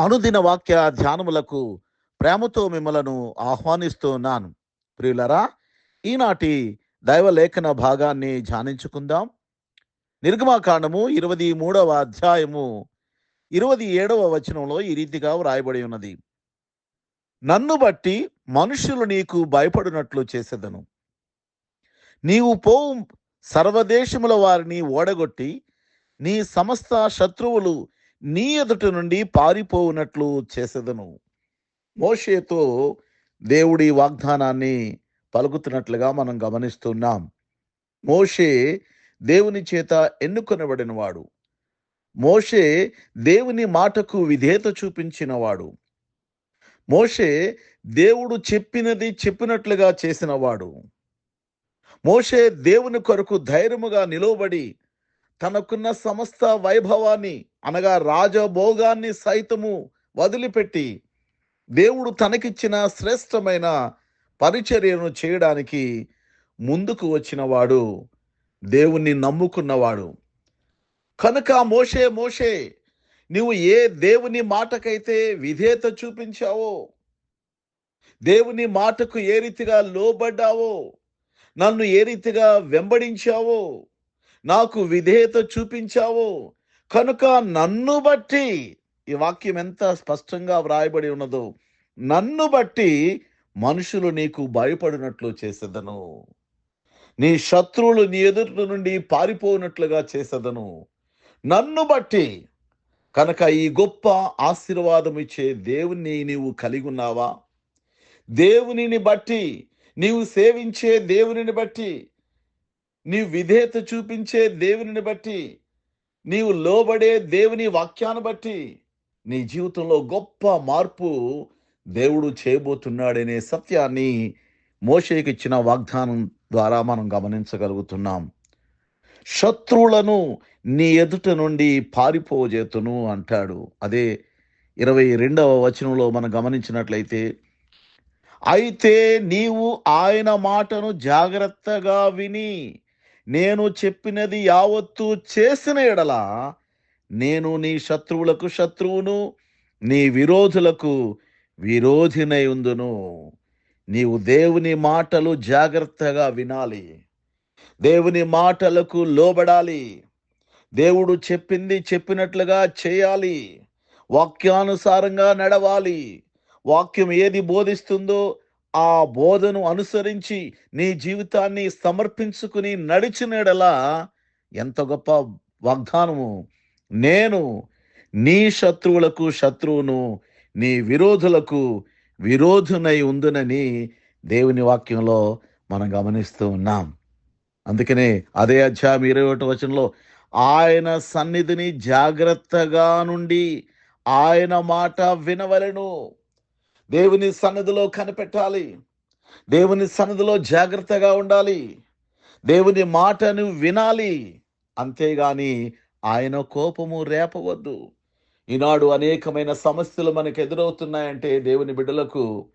అనుదిన వాక్య ధ్యానములకు ప్రేమతో మిమ్మలను ఆహ్వానిస్తున్నాను. ప్రియులరా ఈనాటి దైవలేఖన భాగాన్ని ధ్యానించుకుందాం. నిర్గమాకాండము ఇరవై మూడవ అధ్యాయము ఇరవై ఏడవ వచనంలో ఈ రీతిగా వ్రాయబడి ఉన్నది. నన్ను బట్టి మనుషులు నీకు భయపడినట్లు చేసేదను. నీవు పోవు సర్వదేశముల వారిని ఓడగొట్టి నీ సమస్త శత్రువులు నీ ఎదుట నుండి పారిపోవునట్లు చేసేదను. మోషేతో దేవుడి వాగ్దానాన్ని పలుకుతున్నట్లుగా మనం గమనిస్తున్నాం. మోషే దేవుని చేత ఎన్నుకొనబడినవాడు. మోషే దేవుని మాటకు విధేత చూపించినవాడు. మోషే దేవుడు చెప్పినది చెప్పినట్లుగా చేసినవాడు. మోషే దేవుని కొరకు ధైర్యముగా నిలవబడి తనకున్న సమస్త వైభవాన్ని అనగా రాజభోగాన్ని సైతము వదిలిపెట్టి దేవుడు తనకిచ్చిన శ్రేష్టమైన పరిచర్యను చేయడానికి ముందుకు వచ్చినవాడు దేవుణ్ణి నమ్ముకున్నవాడు. కనుక మోషే మోషే నువ్వు ఏ దేవుని మాటకైతే విధేయత చూపించావో దేవుని మాటకు ఏ రీతిగా లోబడ్డావో నన్ను ఏ రీతిగా వెంబడించావో నాకు విధేయత చూపించావో కనుక నన్ను బట్టి ఈ వాక్యం ఎంత స్పష్టంగా వ్రాయబడి ఉన్నదో నన్ను బట్టి మనుషులు నీకు భయపడినట్లు చేసేదను. నీ శత్రువులు నీ ఎదుటి నుండి పారిపోయినట్లుగా చేసేదను. నన్ను బట్టి కనుక ఈ గొప్ప ఆశీర్వాదం ఇచ్చే దేవుణ్ణి నీవు కలిగి ఉన్నావా? దేవునిని బట్టి నీవు సేవించే దేవునిని బట్టి నీ విధేయత చూపించే దేవునిని బట్టి నీవు లోబడే దేవుని వాక్యాన్ని బట్టి నీ జీవితంలో గొప్ప మార్పు దేవుడు చేయబోతున్నాడనే సత్యాన్ని మోషేకి ఇచ్చిన వాగ్దానం ద్వారా మనం గమనించగలుగుతున్నాం. శత్రువులను నీ ఎదుట నుండి పారిపోజేతును అంటాడు. అదే ఇరవై రెండవ వచనంలో మనం గమనించినట్లయితే అయితే నీవు ఆయన మాటను జాగ్రత్తగా విని నేను చెప్పినది యావత్తు చేసిన ఎడల నేను నీ శత్రువులకు శత్రువును నీ విరోధులకు విరోధినై ఉందును. నీవు దేవుని మాటలు జాగ్రత్తగా వినాలి. దేవుని మాటలకు లోబడాలి. దేవుడు చెప్పింది చెప్పినట్లుగా చేయాలి. వాక్యానుసారంగా నడవాలి. వాక్యం ఏది బోధిస్తుందో ఆ బోధను అనుసరించి నీ జీవితాన్ని సమర్పించుకుని నడిచినడలా ఎంత గొప్ప వాగ్దానము. నేను నీ శత్రువులకు శత్రువును నీ విరోధులకు విరోధునై ఉందునని దేవుని వాక్యంలో మనం గమనిస్తూ ఉన్నాం. అందుకనే అదే అధ్యాయం ఇరవై ఒకటి వచనంలో ఆయన సన్నిధిని జాగ్రత్తగా నుండి ఆయన మాట వినవలెను. దేవుని సన్నిధిలో కనిపెట్టాలి. దేవుని సన్నిధిలో జాగ్రత్తగా ఉండాలి. దేవుని మాటను వినాలి. అంతేగాని ఆయన కోపము రేపవద్దు. ఈనాడు అనేకమైన సమస్యలు మనకు ఎదురవుతున్నాయంటే దేవుని బిడ్డలకు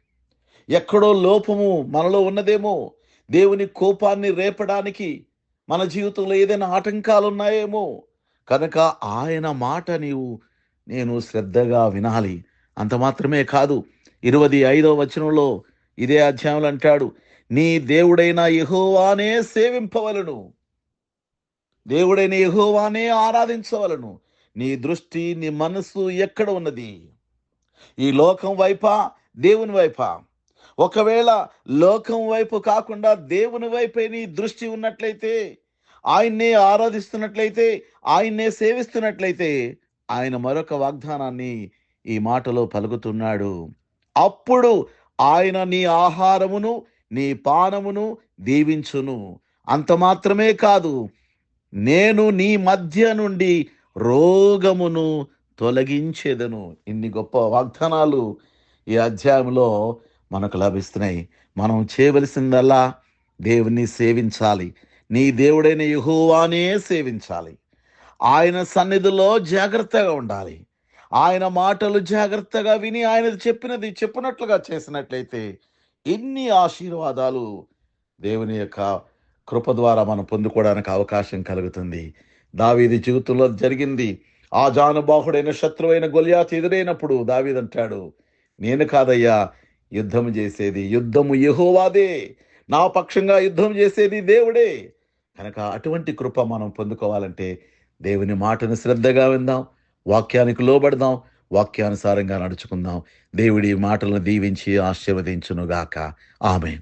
ఎక్కడో లోపము మనలో ఉన్నదేమో. దేవుని కోపాన్ని రేపడానికి మన జీవితంలో ఏదైనా ఆటంకాలు ఉన్నాయేమో. కనుక ఆయన మాట నీవు నేను శ్రద్ధగా వినాలి. అంత మాత్రమే కాదు. ఇరవై ఐదవ వచనంలో ఇదే అధ్యాయంలో అంటాడు నీ దేవుడైన యహోవానే సేవింపవలను. దేవుడైన యహోవానే ఆరాధించవలను. నీ దృష్టి నీ మనస్సు ఎక్కడ ఉన్నది? ఈ లోకం వైపా? దేవుని వైపా? ఒకవేళ లోకం వైపు కాకుండా దేవుని వైపే నీ దృష్టి ఉన్నట్లయితే ఆయన్నే ఆరాధిస్తున్నట్లయితే ఆయన్నే సేవిస్తున్నట్లయితే ఆయన మరొక వాగ్దానాన్ని ఈ మాటలో పలుకుతున్నాడు. అప్పుడు ఆయన నీ ఆహారమును నీ పానమును దీవించును. అంత మాత్రమే కాదు నేను నీ మధ్య నుండి రోగమును తొలగించేదను. ఇన్ని గొప్ప వాగ్దానాలు ఈ అధ్యాయంలో మనకు లభిస్తున్నాయి. మనం చేయవలసిందల్లా దేవుని సేవించాలి. నీ దేవుడైన యహోవానే సేవించాలి. ఆయన సన్నిధిలో జాగ్రత్తగా ఉండాలి. ఆయన మాటలు జాగ్రత్తగా విని ఆయన చెప్పినది చెప్పినట్లుగా చేసినట్లయితే ఎన్ని ఆశీర్వాదాలు దేవుని యొక్క కృప ద్వారా మనం పొందుకోవడానికి అవకాశం కలుగుతుంది. దావీది జీవితంలో జరిగింది. ఆ జానుబాహుడైన శత్రువైన గొలియాత్ ఎదురైనప్పుడు దావీదంటాడు నేను కాదయ్యా యుద్ధం చేసేది యుద్ధము యహోవాదే. నా పక్షంగా యుద్ధం చేసేది దేవుడే. కనుక అటువంటి కృప మనం పొందుకోవాలంటే దేవుని మాటను శ్రద్ధగా విందాం. వాక్యానికి లోబడదాం వాక్యానుసారంగా నడుచుకుందాం. దేవుడి మాటలను దీవించి ఆశీర్వదించునుగాక. ఆమె